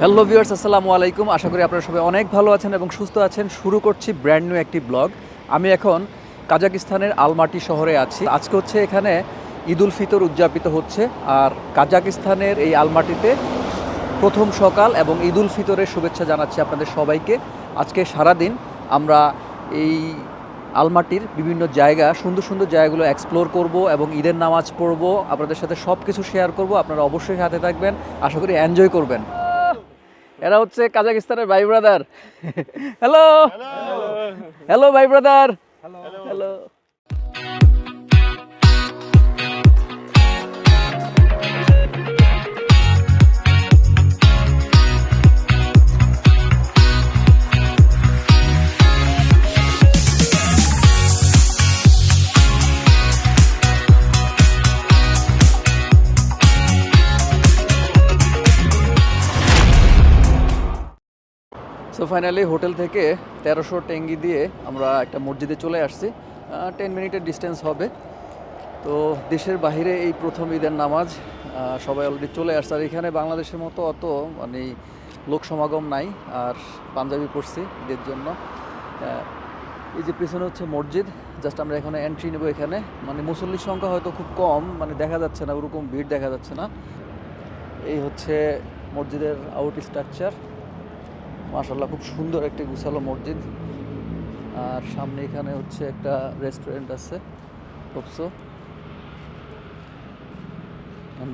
Hello viewers আসসালামু আলাইকুম। আশা করি আপনারা সবাই অনেক ভালো আছেন এবং সুস্থ আছেন। শুরু করছি ব্র্যান্ড নিউ একটি ব্লগ আমি এখন কাজাকিস্তানের আলমাটি শহরে আছি। আজকে হচ্ছে এখানে ঈদুল ফিতর উদযাপিত হচ্ছে। আর কাজাকিস্তানের এই আলমাটিতে প্রথম সকাল এবং ঈদুল ফিতরের শুভেচ্ছা জানাচ্ছি আপনাদের সবাইকে। আজকে সারাদিন আমরা এই আলমাটির বিভিন্ন জায়গা, সুন্দর সুন্দর জায়গাগুলো এক্সপ্লোর করব এবং ঈদের নামাজ পড়ব। আপনাদের সাথে সব কিছু শেয়ার করব। আপনারা অবশ্যই সাথে থাকবেন। আশা করি এনজয় করবেন। এরা হচ্ছে কাজাকিস্তানের ভাই ব্রাদার হ্যালো হ্যালো ভাই ব্রাদার হ্যালো ফাইনালি হোটেল থেকে তেরোশো টেঙ্গি দিয়ে আমরা একটা মসজিদে চলে আসছি। টেন মিনিটের ডিস্টেন্স হবে। তো দেশের বাইরে এই প্রথম ঈদের নামাজ সবাই অলরেডি চলে আসছে। আর এখানে বাংলাদেশের মতো অত মানে লোক সমাগম নাই আর পাঞ্জাবি পড়ছি ঈদের জন্য। এই যে পিছনে হচ্ছে মসজিদ জাস্ট আমরা এখানে এন্ট্রি নেব এখানে। মানে মুসল্লির সংখ্যা হয়তো খুব কম মানে দেখা যাচ্ছে না, ওরকম ভিড় দেখা যাচ্ছে না। এই হচ্ছে মসজিদের আউট স্ট্রাকচার মাশাল্লাহ খুব সুন্দর একটি গুছালো মসজিদ। আর সামনে এখানে হচ্ছে একটা রেস্টুরেন্ট আছে হোপসো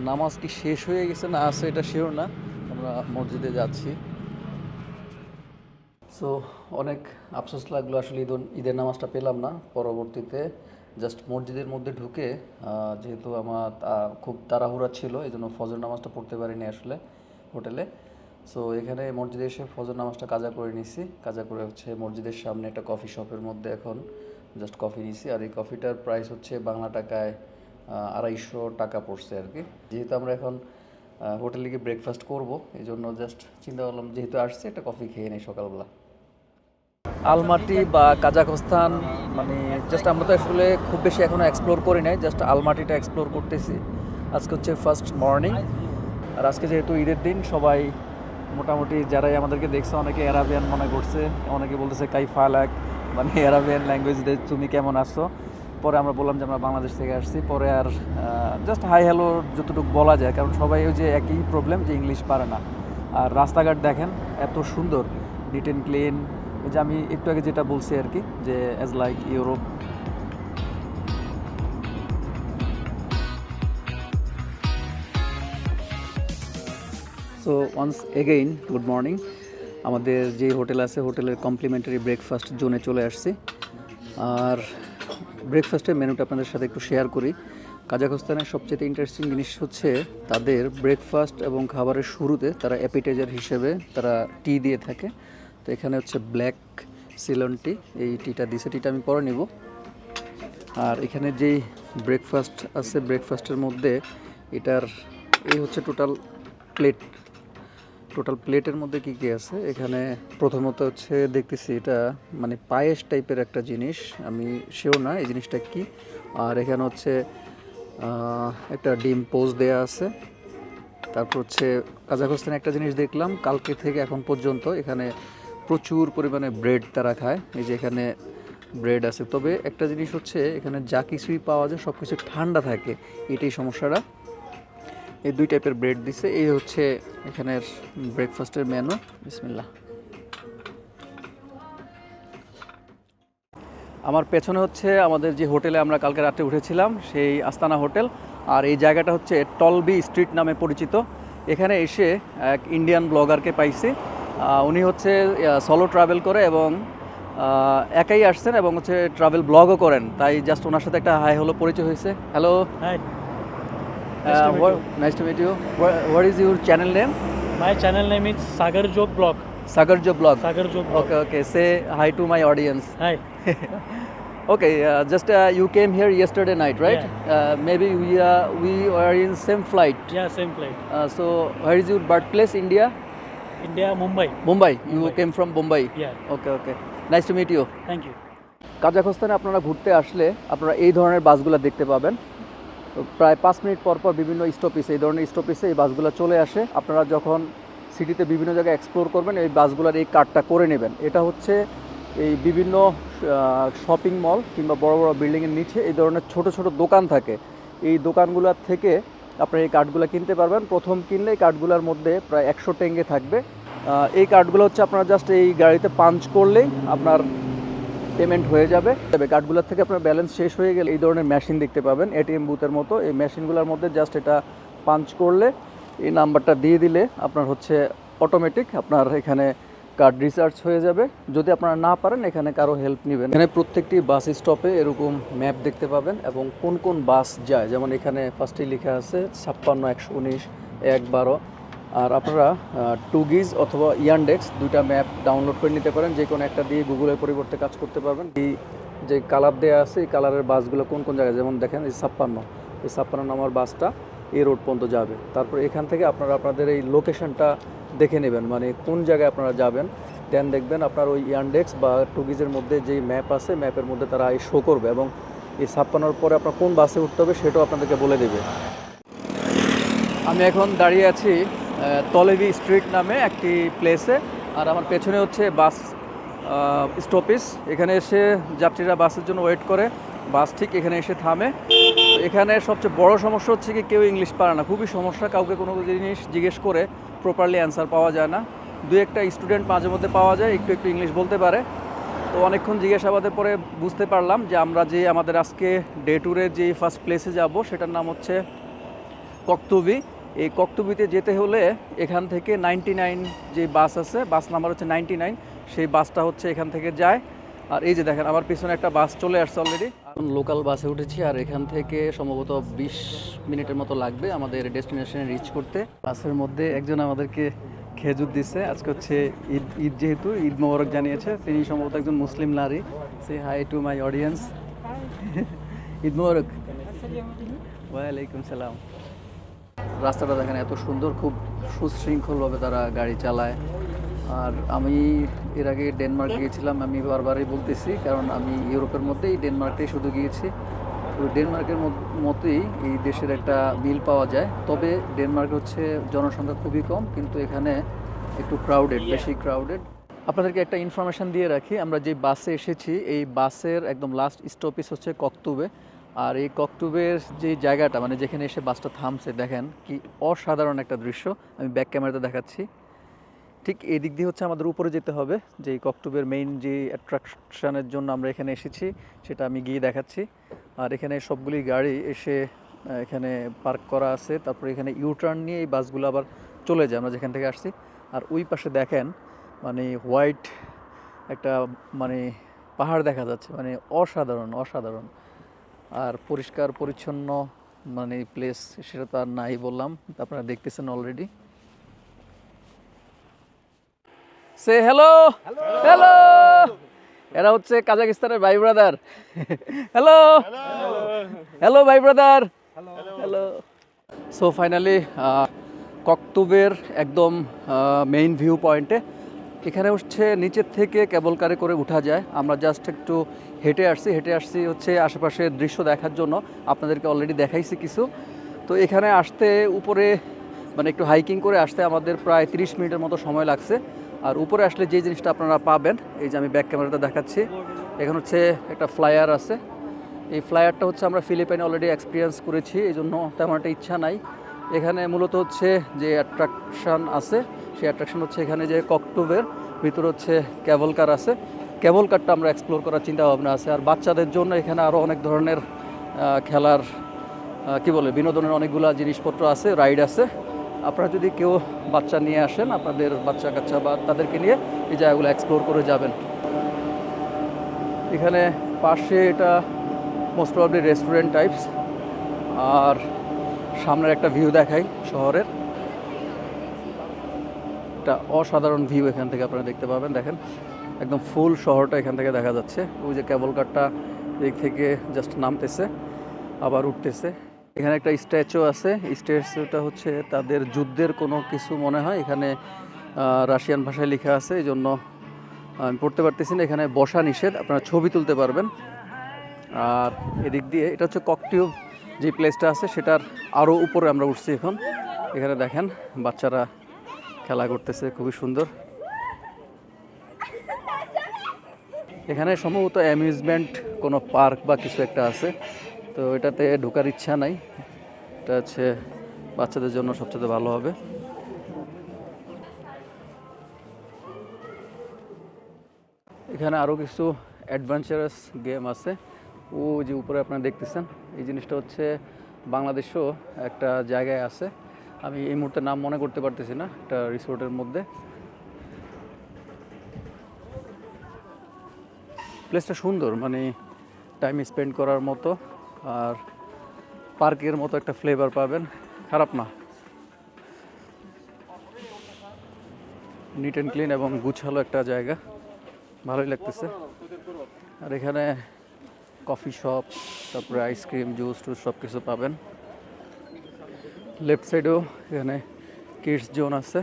নামাজ কি শেষ হয়ে গেছে? না, আছে, এটা শিওর না। আমরা মসজিদে যাচ্ছি। সো অনেক আফসোস লাগল আসলে ঈদ ঈদের নামাজটা পেলাম না। পরবর্তীতে জাস্ট মসজিদের মধ্যে ঢুকে যেহেতু আমার খুব তাড়াহুড়া ছিল এই জন্য ফজর নামাজটা পড়তে পারিনি আসলে হোটেলে। সো এখানে মসজিদে এসে ফজর নামাজটা কাজা করে নিছি। কাজা করে হচ্ছে মসজিদের সামনে একটা কফি শপের মধ্যে এখন জাস্ট কফি নিছি। আর এই কফিটার প্রাইস হচ্ছে বাংলা টাকায় আড়াইশো টাকা পড়ছে আর কি। যেহেতু আমরা এখন হোটেলে গিয়ে ব্রেকফাস্ট করব, এই জন্য জাস্ট চিন্তা করলাম যেহেতু আসছে, একটা কফি খেয়ে নেই সকালবেলা। আলমাটি বা কাজাকস্তান মানে জাস্ট আমরা তো আসলে খুব বেশি এখনও এক্সপ্লোর করি নাই জাস্ট আলমাটিটা এক্সপ্লোর করতেছি। আজকে হচ্ছে ফার্স্ট মর্নিং আর আজকে যেহেতু ঈদের দিন, সবাই মোটামুটি যারাই আমাদেরকে দেখছে, অনেকে অ্যারাবিয়ান মনে করছে, অনেকে বলতেছে কাই ফালাক মানে অ্যারাবিয়ান ল্যাঙ্গুয়েজ তুমি কেমন আসছো পরে আমরা বললাম যে আমরা বাংলাদেশ থেকে আসছি, পরে আর জাস্ট হাই হ্যালো যতটুকু বলা যায়, কারণ সবাই ওই যে একই প্রবলেম যে ইংলিশ পারে না। আর রাস্তাঘাট দেখেন, এত সুন্দর নিট অ্যান্ড ক্লিন ওই যে আমি একটু আগে যেটা বলছি আর কি, যে as like Europe so once again good morning আমাদের যে হোটেল আছে, হোটেলের কমপ্লিমেন্টারি ব্রেকফাস্ট জোনে চলে আসছি। আর ব্রেকফাস্টের মেনুটা আপনাদের সাথে একটু শেয়ার করি। কাজাখস্তানের সবচেয়ে ইন্টারেস্টিং জিনিস হচ্ছে তাদের ব্রেকফাস্ট এবং খাবারের শুরুতে তারা অ্যাপিটাইজার হিসেবে তারা টি দিয়ে থাকে। তো এখানে হচ্ছে ব্ল্যাক সিলন টি এই টিটা দিছে। টিটা আমি পরে নিব। আর এখানে যেই ব্রেকফাস্ট আছে ব্রেকফাস্টের মধ্যে এটার, এই হচ্ছে টোটাল প্লেট টোটাল প্লেটের মধ্যে কি কি আছে? এখানে প্রথমত হচ্ছে দেখতেছি এটা মানে পায়েস টাইপের একটা জিনিস। আমি শিওর না এই জিনিসটা কি। আর এখানে হচ্ছে একটা ডিম পোজ দেয়া আছে। তারপর হচ্ছে কাজাখস্তানে একটা জিনিস দেখলাম, কালকে থেকে এখন পর্যন্ত এখানে প্রচুর পরিমাণে ব্রেড তারা খায়। এই যে এখানে ব্রেড আছে। তবে একটা জিনিস হচ্ছে, এখানে যা কিছুই পাওয়া যায় সব কিছু ঠান্ডা থাকে। এটাই সমস্যাটা। এই দুই টাইপের ব্রেড দিছে। এই হচ্ছে এখানের ব্রেকফাস্টের মেনু বিসমিল্লাহ। আমার পেছনে হচ্ছে আমাদের যে হোটেলে আমরা কালকে রাত্রে উঠেছিলাম, সেই আস্তানা হোটেল। আর এই জায়গাটা হচ্ছে টলবি স্ট্রিট নামে পরিচিত। এখানে এসে এক ইন্ডিয়ান ব্লগারকে পাইছি। উনি হচ্ছে সলো ট্রাভেল করে এবং একাই আসছেন এবং হচ্ছে ট্রাভেল ব্লগও করেন। তাই জাস্ট ওনার সাথে একটা হাই হলো পরিচয় হয়েছে। Hello Nice to uh, meet what, you. Nice to meet you. What, what is your channel name? My channel name is Sagar Joke Blog. Sagar Joke Blog. Sagar Joke Blog. Okay, okay. Say hi to my audience. Hi. okay, uh, just uh, you came here yesterday night, right? Yeah. Uh, maybe we are we are in same flight. Yeah, same flight. Uh, so where is your birthplace? India. India, Mumbai. Mumbai. You Mumbai. came from Mumbai. Yeah. Okay, okay. Nice to meet you. Thank you. কাজাখস্তানে আপনারা ঘুরতে আসলে আপনারা এই ধরনের বাসগুলো দেখতে পাবেন প্রায় পাঁচ মিনিট পর পর বিভিন্ন স্টপিসে এই ধরনের স্টপিসে এই বাসগুলো চলে আসে। আপনারা যখন সিটিতে বিভিন্ন জায়গায় এক্সপ্লোর করবেন, এই বাসগুলোর এই কার্ডটা করে নেবেন। এটা হচ্ছে এই বিভিন্ন শপিং মল কিংবা বড় বড় বিল্ডিংয়ের নিচে এই ধরনের ছোট ছোট দোকান থাকে। এই দোকানগুলোর থেকে আপনারা এই কার্ডগুলো কিনতে পারবেন। প্রথম কিনলে এই কার্ডগুলোর মধ্যে প্রায় একশো টেঙ্গে থাকবে। এই কার্ডগুলো হচ্ছে আপনারা জাস্ট এই গাড়িতে পাঞ্চ করলেই আপনার পেমেন্ট হয়ে যাবে। তবে কার্ডগুলোর থেকে আপনার ব্যালেন্স শেষ হয়ে গেলে এই ধরনের মেশিন দেখতে পাবেন এটিএম বুথের মতো। এই মেশিনগুলোর মধ্যে জাস্ট এটা পাঞ্চ করলে এই নাম্বারটা দিয়ে দিলে আপনার হচ্ছে অটোমেটিক আপনার এখানে কার্ড রিচার্জ হয়ে যাবে। যদি আপনারা না পারেন, এখানে কারও হেল্প নেবেন। এখানে প্রত্যেকটি বাস স্টপে এরকম ম্যাপ দেখতে পাবেন এবং কোন কোন বাস যায়। যেমন এখানে ফার্স্টেই লেখা আছে ছাপ্পান্ন, একশো উনিশ, এক বারো। আর আপনারা টুগিজ অথবা ইয়ানডেক্স দুইটা ম্যাপ ডাউনলোড করে নিতে পারেন। যে কোনো একটা দিয়ে গুগলের পরিবর্তে কাজ করতে পারবেন। এই যে কালার দেওয়া আছে, এই কালারের বাসগুলো কোন কোন জায়গায়? যেমন দেখেন, এই ছাপ্পান্ন। এই ছাপ্পান্ন নম্বর বাসটা এই রোড পর্যন্ত যাবে। তারপর এখান থেকে আপনারা আপনাদের এই লোকেশনটা দেখে নেবেন। মানে কোন জায়গায় আপনারা যাবেন দেন দেখবেন আপনার ওই ইয়ানডেক্স বা টুগিজের মধ্যে যেই ম্যাপ আছে, ম্যাপের মধ্যে তারা এই শো করবে এবং এই ছাপ্পান্নর পরে আপনার কোন বাসে উঠতে হবে সেটাও আপনাদেরকে বলে দেবে। আমি এখন দাঁড়িয়ে আছি তলেবি স্ট্রিট নামে একটি প্লেসে আর আমার পেছনে হচ্ছে বাস স্টপেজ এখানে এসে যাত্রীরা বাসের জন্য ওয়েট করে। বাস ঠিক এখানে এসে থামে। এখানে সবচেয়ে বড় সমস্যা হচ্ছে কি, কেউ ইংলিশ পারে না। খুবই সমস্যা, কাউকে কোনো জিনিস জিজ্ঞেস করে প্রপারলি অ্যান্সার পাওয়া যায় না। দু একটা স্টুডেন্ট মাঝে মধ্যে পাওয়া যায়, একটু একটু ইংলিশ বলতে পারে। তো অনেকক্ষণ জিজ্ঞাসাবাদের পরে বুঝতে পারলাম যে আমরা যে আমাদের আজকে ডে ট্যুরে যে ফার্স্ট প্লেসে যাব, সেটার নাম হচ্ছে কক্তবি। এই কক্তবিতে যেতে হলে এখান থেকে নাইনটি নাইন যে বাস আছে বাস নাম্বার হচ্ছে নাইনটি নাইন সেই বাসটা হচ্ছে এখান থেকে যায়। আর এই যে দেখেন আমার পিছনে একটা বাস চলে আসছে অলরেডি লোকাল বাসে উঠেছি আর এখান থেকে সম্ভবত বিশ মিনিটের মতো লাগবে আমাদের ডেস্টিনেশনে রিচ করতে। বাসের মধ্যে একজন আমাদেরকে খেজুর দিচ্ছে আজকে হচ্ছে ঈদ ঈদ যেহেতু ঈদ মোবারক জানিয়েছে। তিনি সম্ভবত একজন মুসলিম নারী। সে hi to my audience Eid মোবারক। ওয়ালাইকুম সালাম। রাস্তাটা দেখেন এত সুন্দর, খুব সুশৃঙ্খলভাবে তারা গাড়ি চালায়। আর আমি এর আগে ডেনমার্ক গিয়েছিলাম, আমি বারবারই বলতেছি, কারণ আমি ইউরোপের মধ্যেই ডেনমার্কে শুধু গিয়েছি। তো ডেনমার্কের মত- মতোই এই দেশের একটা মিল পাওয়া যায়। তবে ডেনমার্ক হচ্ছে জনসংখ্যা খুবই কম, কিন্তু এখানে একটু ক্রাউডেড বেশি ক্রাউডেড আপনাদেরকে একটা ইনফরমেশন দিয়ে রাখি, আমরা যে বাসে এসেছি, এই বাসের একদম লাস্ট স্টপেজ হচ্ছে কক্তুবে। আর এই ককটুবের যে জায়গাটা মানে যেখানে এসে বাসটা থামছে, দেখেন কি অসাধারণ একটা দৃশ্য। আমি ব্যাক ক্যামেরাতে দেখাচ্ছি। ঠিক এই দিক দিয়ে হচ্ছে আমাদের উপরে যেতে হবে, যে এই ককটুবের মেইন যে অ্যাট্রাকশনের জন্য আমরা এখানে এসেছি, সেটা আমি গিয়ে দেখাচ্ছি। আর এখানে সবগুলি গাড়ি এসে এখানে পার্ক করা আছে। তারপরে এখানে ইউটার্ন নিয়ে এই বাসগুলো আবার চলে যায়, আমরা যেখান থেকে আসছি। আর ওই পাশে দেখেন মানে হোয়াইট একটা মানে পাহাড় দেখা যাচ্ছে মানে অসাধারণ অসাধারণ। আর পরিষ্কার পরিচ্ছন্ন মানে প্লেস সেটা তো আর নাই বললাম আপনারা দেখতেছেন অলরেডি সে হ্যালো হ্যালো এরা হচ্ছে কাজাকিস্তানের ভাই ব্রাদার হ্যালো হ্যালো ভাই ব্রাদার হ্যালো সো ফাইনালি ককতুবের একদম মেইন ভিউ পয়েন্টে এখানে হচ্ছে নিচের থেকে কেবল কারে করে উঠা যায়। আমরা জাস্ট একটু হেঁটে আসছি হেঁটে আসছি হচ্ছে আশেপাশের দৃশ্য দেখার জন্য। আপনাদেরকে অলরেডি দেখাইছি কিছু। তো এখানে আসতে উপরে মানে একটু হাইকিং করে আসতে আমাদের প্রায় 30 মিনিটের মতো সময় লাগছে। আর উপরে আসলে যে জিনিসটা আপনারা পাবেন, এই যে আমি ব্যাক ক্যামেরাতে দেখাচ্ছি। এখানে হচ্ছে একটা ফ্লায়ার আছে। এই ফ্লায়ারটা হচ্ছে আমরা ফিলিপাইনে অলরেডি এক্সপিরিয়েন্স করেছি এই জন্য তেমন একটা ইচ্ছা নাই। এখানে মূলত হচ্ছে যে অ্যাট্রাকশান আছে, সেই অ্যাট্রাকশন হচ্ছে এখানে যে ককটুবের ভিতরে হচ্ছে ক্যাবল কার আছে। ক্যাবল কারটা আমরা এক্সপ্লোর করার চিন্তা ভাবনা আছে। আর বাচ্চাদের জন্য এখানে আরও অনেক ধরনের খেলার কি বলে, বিনোদনের অনেকগুলো জিনিসপত্র আছে রাইড আছে। আপনারা যদি কেউ বাচ্চা নিয়ে আসেন, আপনাদের বাচ্চা কাচ্চা বা তাদেরকে নিয়ে এই জায়গাগুলো এক্সপ্লোর করে যাবেন। এখানে পাশে এটা মোস্ট প্রবলি রেস্টুরেন্ট টাইপস আর সামনের একটা ভিউ দেখাই শহরের। একটা অসাধারণ ভিউ এখান থেকে আপনারা দেখতে পাবেন। দেখেন, একদম ফুল শহরটা এখান থেকে দেখা যাচ্ছে। ওই যে কেবল কারটা দিক থেকে জাস্ট নামতেছে, আবার উঠতেছে। এখানে একটা স্ট্যাচু আছে। স্ট্যাচুটা হচ্ছে তাদের যুদ্ধের কোনো কিছু মনে হয়? এখানে রাশিয়ান ভাষায় লেখা আছে, এই জন্য আমি পড়তে পারতেছি না। এখানে বসা নিষেধ, আপনারা ছবি তুলতে পারবেন। আর এদিক দিয়ে, এটা হচ্ছে ককটিউব যে প্লেসটা আছে, সেটার আরও উপরে আমরা উঠছি এখন। এখানে দেখেন, বাচ্চারা খেলা করতেছে, খুবই সুন্দর। এখানে সম্ভবত অ্যামিউজমেন্ট কোনো পার্ক বা কিছু একটা আছে, তো এটাতে ঢোকার ইচ্ছা নাই। এটা হচ্ছে বাচ্চাদের জন্য সবচেয়ে ভালো হবে। এখানে আরও কিছু অ্যাডভেঞ্চারাস গেম আছে। ও যে উপরে আপনারা দেখতেছেন, এই জিনিসটা হচ্ছে বাংলাদেশেও একটা জায়গায় আছে। আমি এই মুহূর্তে নাম মনে করতে পারতেছি না, একটা রিসোর্টের মধ্যে। প্লেসটা সুন্দর মানে টাইম স্পেন্ড করার মতো, আর পার্কের মতো একটা ফ্লেভার পাবেন। খারাপ না। নিট অ্যান্ড ক্লিন এবং গুছালো একটা জায়গা। ভালোই লাগতেছে। আর এখানে কফি শপ তারপরে আইসক্রিম জুস টুস সব কিছু পাবেন। লেফট সাইডেও এখানে কিডস জোন আছে।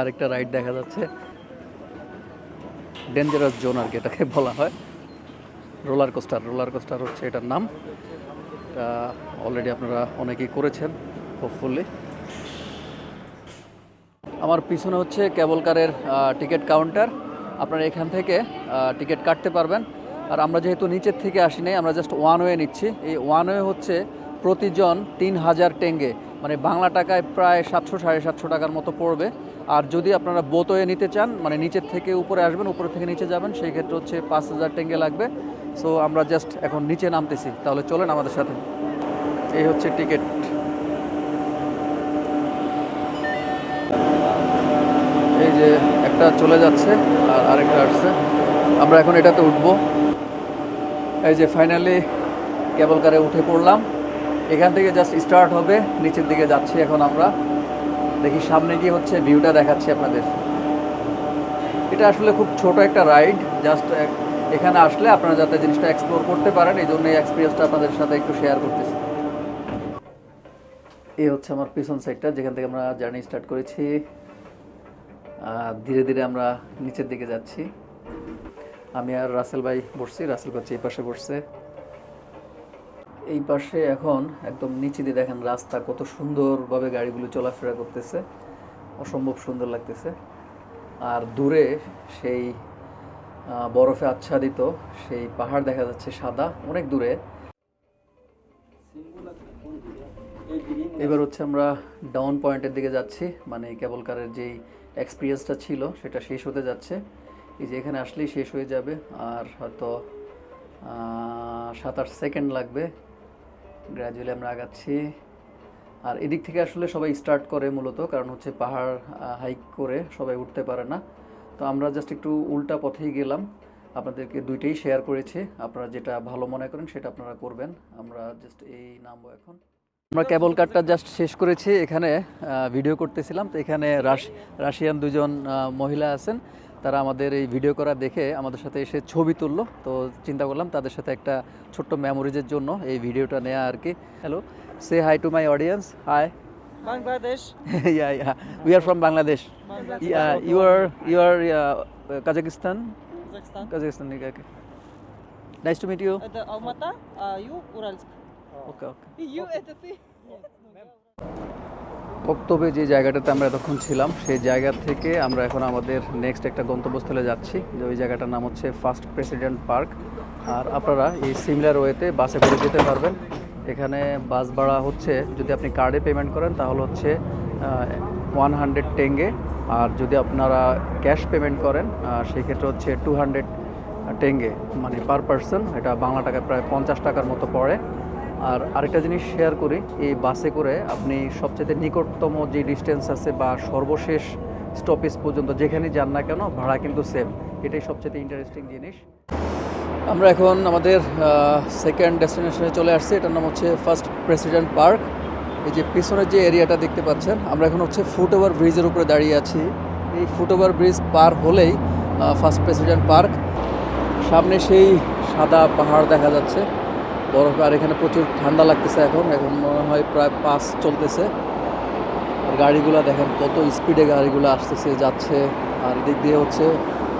আরেকটা রাইড দেখা যাচ্ছে। ডেঞ্জারাস জোন আর কি এটাকে বলা হয়। রোলার কোস্টার রোলার কোস্টার হচ্ছে এটার নাম। অলরেডি আপনারা অনেকেই করেছেন হোপফুলি আমার পিছনে হচ্ছে কেবল কারের টিকিট কাউন্টার আপনারা এখান থেকে টিকিট কাটতে পারবেন। আর আমরা যেহেতু নিচের থেকে আসি নাই, আমরা জাস্ট ওয়ান ওয়ে নিচ্ছি। এই ওয়ান ওয়ে হচ্ছে প্রতিজন তিন হাজার টেঙ্গে মানে বাংলা টাকায় প্রায় সাতশো, সাড়ে সাতশো টাকার মতো পড়বে। আর যদি আপনারা বোত ওয়ে নিতে চান মানে নিচের থেকে উপরে আসবেন, উপরে থেকে নিচে যাবেন, সেই ক্ষেত্রে হচ্ছে পাঁচ হাজার টেঙ্গে লাগবে। সো আমরা জাস্ট এখন নিচে নামতেছি। তাহলে চলেন আমাদের সাথে। এই হচ্ছে টিকিট এই যে একটা চলে যাচ্ছে আর আরেকটা আসছে। আমরা এখন এটাতে উঠবো। এই যে ফাইনালি কেবল কারে উঠে পড়লাম। এখান থেকে জাস্ট স্টার্ট হবে, নিচের দিকে যাচ্ছি এখন আমরা। দেখি সামনে গিয়ে হচ্ছে ভিউটা দেখাচ্ছি আপনাদের। এটা আসলে খুব ছোট একটা রাইড জাস্ট এখানে আসলে আপনারা যাতে জিনিসটা এক্সপ্লোর করতে পারেন, এই জন্য এই এক্সপিরিয়েন্সটা আপনাদের সাথে একটু শেয়ার করতেছি। এই হচ্ছে আমার পিছন সাইডটা যেখান থেকে আমরা জার্নি স্টার্ট করেছি। ধীরে ধীরে আমরা নিচের দিকে যাচ্ছি। আমি আর রাসেল ভাই বসছি, রাসেল হচ্ছে এই পাশে বসছে। এই পাশে এখন একদম নিচে দিয়ে দেখেন রাস্তা কত সুন্দরভাবে গাড়িগুলো চলাফেরা করতেছে, অসম্ভব সুন্দর লাগতেছে। আর দূরে সেই বরফে আচ্ছাদিত সেই পাহাড় দেখা যাচ্ছে সাদা, অনেক দূরে। এবার হচ্ছে আমরা ডাউন পয়েন্টের দিকে যাচ্ছি মানে কেবল কারের যেই এক্সপিরিয়েন্সটা ছিল, সেটা শেষ হতে যাচ্ছে। এই যে এখানে আসলেই শেষ হয়ে যাবে, আর হয়তো সাত আট সেকেন্ড লাগবে। গ্র্যাজুয়ালি আমরা আগাচ্ছি। আর এদিক থেকে আসলে সবাই স্টার্ট করে মূলত, কারণ হচ্ছে পাহাড় হাইক করে সবাই উঠতে পারে না। তো আমরা জাস্ট একটু উল্টা পথেই গেলাম। আপনাদেরকে দুইটাই শেয়ার করেছি। আপনারা যেটা ভালো মনে করেন সেটা আপনারা করবেন। আমরা জাস্ট এই নামবো এখন। আমরা কেবল কারটা জাস্ট শেষ করেছি। এখানে ভিডিও করতেছিলাম। তো এখানে রাশ- রাশিয়ান দুজন মহিলা আছেন। তারা আমাদের এই ভিডিও করা দেখে আমাদের সাথে এসে ছবি তুললো তো চিন্তা করলাম তাদের সাথে একটা ছোট্ট মেমোরিজের জন্য এই ভিডিওটা নেওয়া আর কি hello say hi to my audience hi Bangladesh. yeah yeah we are from bangladesh Bangladesh. yeah you are you are uh, kazakhstan Kazakhstan. kazakhstan okay okay. nice to meet you Это Алмата, а you Уральск. okay okay You это ты. বক্তব্যে যে জায়গাটাতে আমরা এতক্ষণ ছিলাম, সেই জায়গা থেকে আমরা এখন আমাদের নেক্সট একটা গন্তব্যস্থলে যাচ্ছি। যে ওই জায়গাটার নাম হচ্ছে ফার্স্ট প্রেসিডেন্ট পার্ক আর আপনারা এই সিমিলার ওয়েতে বাসে করে যেতে পারবেন। এখানে বাস ভাড়া হচ্ছে, যদি আপনি কার্ডে পেমেন্ট করেন, তাহলে হচ্ছে ওয়ান হান্ড্রেড টেঙ্গে আর যদি আপনারা ক্যাশ পেমেন্ট করেন সেই হচ্ছে টু হান্ড্রেড টেঙ্গে মানে পার পার্সন এটা বাংলা টাকায় প্রায় পঞ্চাশ টাকার মতো পড়ে। আর আরেকটা জিনিস শেয়ার করি, এই বাসে করে আপনি সবচেয়ে নিকটতম যে ডিস্টেন্স আছে বা সর্বশেষ স্টপেজ পর্যন্ত যেখানে যান না কেন, ভাড়া কিন্তু সেম এটাই সবচেয়ে ইন্টারেস্টিং জিনিস। আমরা এখন আমাদের সেকেন্ড ডেস্টিনেশনে চলে আসছি। এটার নাম হচ্ছে ফার্স্ট প্রেসিডেন্ট পার্ক এই যে পিছনের যে এরিয়াটা দেখতে পাচ্ছেন, আমরা এখন হচ্ছে ফুট ওভার ব্রিজের উপরে দাঁড়িয়ে আছি। এই ফুট ওভার ব্রিজ পার হলেই ফার্স্ট প্রেসিডেন্ট পার্ক সামনে সেই সাদা পাহাড় দেখা যাচ্ছে। বরফ, আর এখানে প্রচুর ঠান্ডা লাগতেছে এখন। এখন মনে হয় প্রায় পাস চলতেছে। আর গাড়িগুলো দেখেন কত স্পিডে গাড়িগুলো আসতেছে, যাচ্ছে। আর এদিক দিয়ে হচ্ছে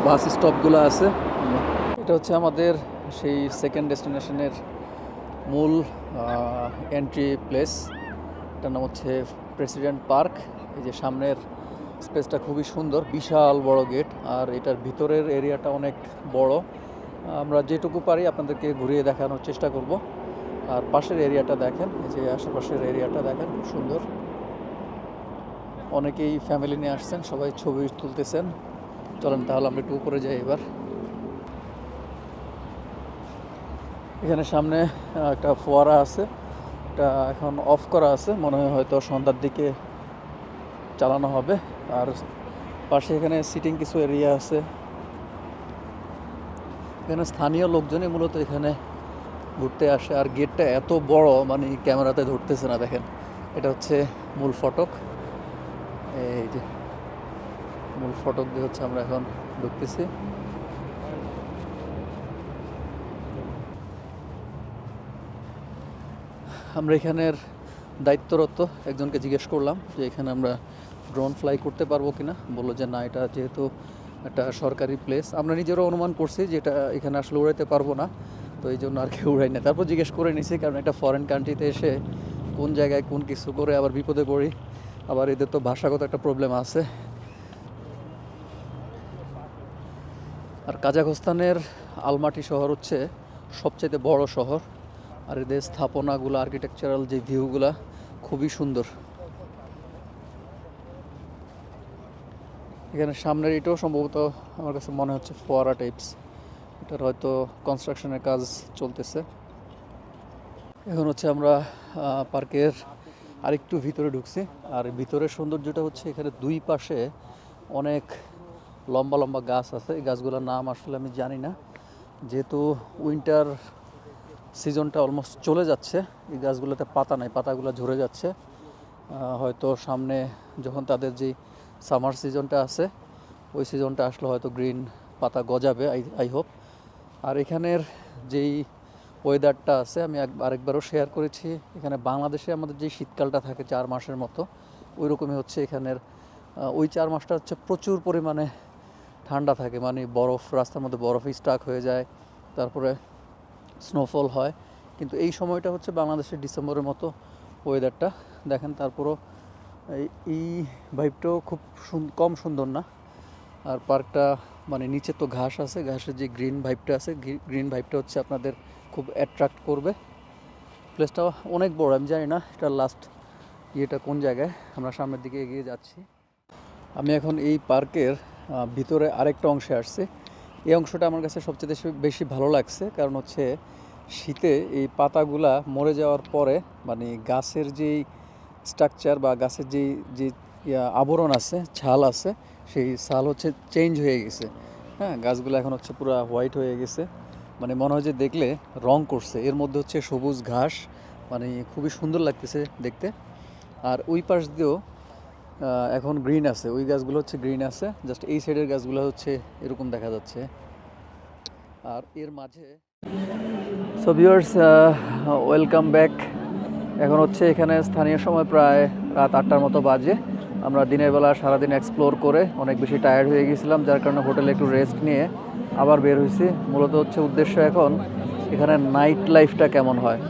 বাস স্টপগুলো আছে। এটা হচ্ছে আমাদের সেই সেকেন্ড ডেস্টিনেশনের মূল এন্ট্রি প্লেস এটার নাম হচ্ছে প্রেসিডেন্ট পার্ক এই যে সামনের স্পেসটা খুবই সুন্দর, বিশাল বড় গেট আর এটার ভিতরের এরিয়াটা অনেক বড়। আমরা যেটুকু পারি আপনাদেরকে ঘুরিয়ে দেখানোর চেষ্টা করব। আর পাশের এরিয়াটা দেখেন, এই যে আশেপাশের এরিয়াটা দেখেন, খুব সুন্দর। অনেকেই ফ্যামিলি নিয়ে আসছেন, সবাই ছবি তুলতেছেন। চলেন তাহলে আমরা একটু উপরে যাই এবার। এখানে সামনে একটা ফোয়ারা আছে, এটা এখন অফ করা আছে, মনে হয় হয়তো সন্ধ্যার দিকে চালানো হবে। আর পাশে এখানে সিটিং কিছু এরিয়া আছে। এখানে স্থানীয় লোকজনই মূলত এখানে ঘুরতে আসে। আর গেটটা এত বড় মানে ক্যামেরাতে ধরতেছে না, দেখেন। এটা হচ্ছে মূল ফটক। এই যে মূল ফটক দিয়ে হচ্ছে আমরা এখন ঢুকতেছি। আমরা এখানের দায়িত্বরত একজনকে জিজ্ঞেস করলাম যে এখানে আমরা ড্রোন ফ্লাই করতে পারব কিনা। বলল যে না, এটা যেহেতু একটা সরকারি প্লেস আমরা নিজেরও অনুমান করছি যে এটা এখানে আসলে উড়াইতে পারব না, তো এই জন্য আর কেউ উড়াই না তারপর জিজ্ঞেস করে নিছি, কারণ একটা ফরেন কান্ট্রিতে এসে কোন জায়গায় কোন কিছু করে আবার বিপদে পড়ি। আবার এদের তো ভাষাগত একটা প্রবলেম আছে। আর কাজাখস্তানের আলমাটি শহর হচ্ছে সবচেয়ে বড় শহর। আর এদের স্থাপনাগুলো আর্কিটেকচারাল যে ভিউগুলা খুবই সুন্দর। এখানে সামনের এটাও সম্ভবত আমার কাছে মনে হচ্ছে ফোয়ারা টাইপস। এটার হয়তো কনস্ট্রাকশনের কাজ চলতেছে। এখন হচ্ছে আমরা পার্কের আরেকটু ভিতরে ঢুকছি। আর ভিতরের সৌন্দর্যটা হচ্ছে এখানে দুই পাশে অনেক লম্বা লম্বা গাছ আছে। এই গাছগুলোর নাম আসলে আমি জানি না। যেহেতু উইন্টার সিজনটা অলমোস্ট চলে যাচ্ছে, এই গাছগুলোতে পাতা নাই, পাতাগুলো ঝরে যাচ্ছে। হয়তো সামনে যখন তাদের যেই সামার সিজনটা আছে। ওই সিজনটা আসলে হয়তো গ্রিন পাতা গজাবে, আই আই হোপ। আর এখানের যেই ওয়েদারটা আছে, আমি আরেকবারও শেয়ার করেছি, এখানে বাংলাদেশে আমাদের যে শীতকালটা থাকে চার মাসের মতো ওই রকমই হচ্ছে এখানের ওই চার মাসটা হচ্ছে প্রচুর পরিমাণে ঠান্ডা থাকে মানে বরফ, রাস্তার মধ্যে বরফ স্টাক হয়ে যায়, তারপরে স্নোফল হয়। কিন্তু এই সময়টা হচ্ছে বাংলাদেশের ডিসেম্বরের মতো ওয়েদারটা। দেখেন, তারপরও এই- ভাইবটাও খুব কম সুন্দর না। আর পার্কটা মানে নিচে তো ঘাস আছে, ঘাসের যে গ্রিন ভাইবটা আছে গ্রিন ভাইবটা হচ্ছে আপনাদের খুব অ্যাট্রাক্ট করবে। প্লেসটা অনেক বড়, আমি জানি না এটা লাস্ট ইয়েটা কোন জায়গায়। আমরা সামনের দিকে এগিয়ে যাচ্ছি। আমি এখন এই পার্কের ভিতরে আরেকটা অংশে আসছি। এই অংশটা আমার কাছে সবচেয়ে বেশি- বেশি ভালো লাগছে, কারণ হচ্ছে শীতে এই পাতাগুলা মরে যাওয়ার পরে মানে গাছের যেই স্ট্রাকচার বা গাছের যে ইয়া, আবরণ আছে ছাল আছে সেই ছাল হচ্ছে চেঞ্জ হয়ে গেছে। হ্যাঁ গাছগুলো এখন হচ্ছে পুরো হোয়াইট হয়ে গেছে। মানে মনে হয় যে দেখলে রং করছে। এর মধ্যে হচ্ছে সবুজ ঘাস মানে খুবই সুন্দর লাগতেছে দেখতে। আর ওই পাশ দিয়েও এখন গ্রিন আছে। ওই গাছগুলো হচ্ছে গ্রিন আছে। জাস্ট এই সাইডের গাছগুলো হচ্ছে এরকম দেখা যাচ্ছে। আর এর মাঝে সো ভিউয়ার্স ওয়েলকাম ব্যাক এখন হচ্ছে এখানে স্থানীয় সময় প্রায় রাত আটটার মতো বাজে। আমরা দিনের বেলা সারাদিন এক্সপ্লোর করে অনেক বেশি টায়ার্ড হয়ে গেছিলাম যার কারণে হোটেলে একটু রেস্ট নিয়ে আবার বের হয়েছি। মূলত হচ্ছে উদ্দেশ্য এখন এখানে নাইট লাইফটা কেমন হয়।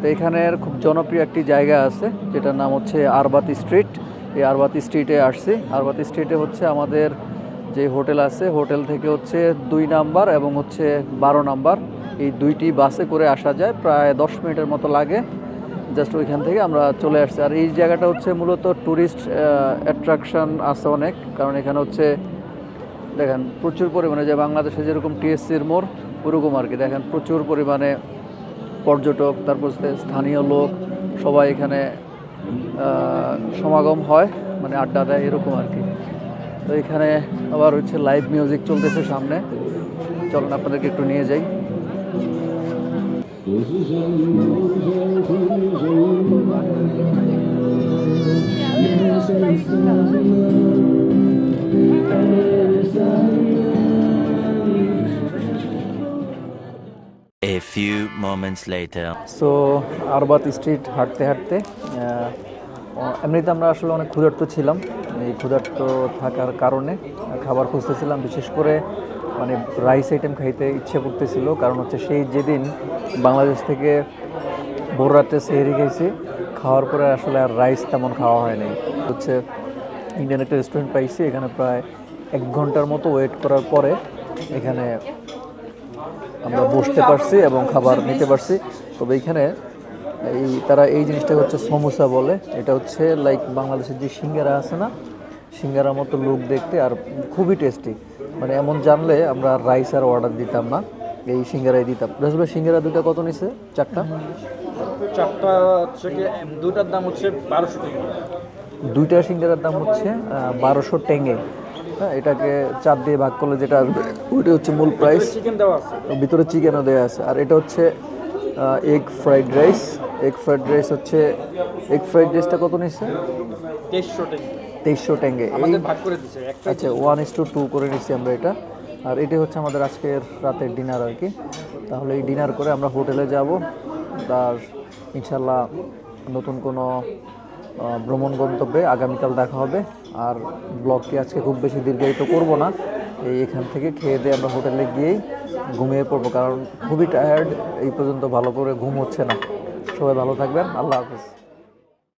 তো এখানের খুব জনপ্রিয় একটি জায়গা আছে, যেটার নাম হচ্ছে আরবাতি স্ট্রিট এই আরবাতি স্ট্রিটে আসছি। আরবাতি স্ট্রিটে হচ্ছে আমাদের যে হোটেল আছে, হোটেল থেকে হচ্ছে দুই নাম্বার এবং হচ্ছে বারো নাম্বার। এই দুইটি বাসে করে আসা যায়, প্রায় দশ মিনিটের মতো লাগে। জাস্ট ওইখান থেকে আমরা চলে আসছি। আর এই জায়গাটা হচ্ছে মূলত ট্যুরিস্ট অ্যাট্রাকশন আছে অনেক। কারণ এখানে হচ্ছে, দেখেন, প্রচুর পরিমাণে যে বাংলাদেশে যেরকম টিএসসির মোড়, ওরকম আর কি। দেখেন, প্রচুর পরিমাণে পর্যটক, তারপর স্থানীয় লোক, সবাই এখানে সমাগম হয় মানে আড্ডা দেয়, এরকম আর কি। তো এখানে আবার হচ্ছে লাইভ মিউজিক চলতেছে সামনে। চলুন, আপনাদেরকে একটু নিয়ে যাই। A few moments later. So Arbat street হাঁটতে হাঁটতে এমনিতে আমরা আসলে অনেক ক্ষুধার্ত ছিলাম এই ক্ষুধার্ত থাকার কারণে খাবার খুঁজতেছিলাম, বিশেষ করে মানে রাইস আইটেম খাইতে ইচ্ছে করতেছিল। কারণ হচ্ছে সেই যেদিন বাংলাদেশ থেকে ভোর রাতে সেহেরি খাইছি, খাওয়ার পরে আসলে আর রাইস তেমন খাওয়া হয়নি হচ্ছে ইন্ডিয়ান একটা রেস্টুরেন্ট পাইছি, এখানে প্রায় এক ঘণ্টার মতো ওয়েট করার পরে এখানে আমরা বসতে পারছি এবং খাবার নিতে পারছি। তবে এইখানে এই তারা এই জিনিসটা হচ্ছে সমোসা বলে। এটা হচ্ছে লাইক বাংলাদেশের যে সিঙ্গারা আছে না, সিঙ্গারার মতো লুক দেখতে আর খুবই টেস্টি মানে এমন জানলে আমরা রাইস আর অর্ডার দিতাম না এই সিঙ্গারাই দিতাম। রাসুল সিঙ্গারা দুটা কত নিছে? চারটা? চারটা হচ্ছে কি দুটার দাম হচ্ছে বারোশো দুইটা সিঙ্গারার দাম হচ্ছে বারোশো টেঙ্গে। হ্যাঁ এটাকে চার দিয়ে ভাগ করলে যেটা আসবে ওইটা হচ্ছে মূল প্রাইস চিকেন দেওয়া আছে। ভিতরে চিকেনও দেওয়া আছে। আর এটা হচ্ছে egg fried rice egg fried rice হচ্ছে এগ ফ্রাইড রাইসটা কত নিচ্ছে তেইশশো টাকা। তেইশশো ট্যাঙ্গে। আচ্ছা ওয়ান ইস টু টু করে নিচ্ছি আমরা এটা। আর এটি হচ্ছে আমাদের আজকের রাতের ডিনার আর কি। তাহলে এই ডিনার করে আমরা হোটেলে যাব। তার ইনশাল্লাহ নতুন কোনো ভ্রমণ গন্তব্যে আগামীকাল দেখা হবে। আর ব্লগটি আজকে খুব বেশি দীর্ঘায়িত করব না। এই এখান থেকে খেয়ে দিয়ে আমরা হোটেলে গিয়েই ঘুমিয়ে পড়ব। কারণ খুবই টায়ার্ড এই পর্যন্ত ভালো করে ঘুম হচ্ছে না। সবাই ভালো থাকবেন। আল্লাহ হাফিজ।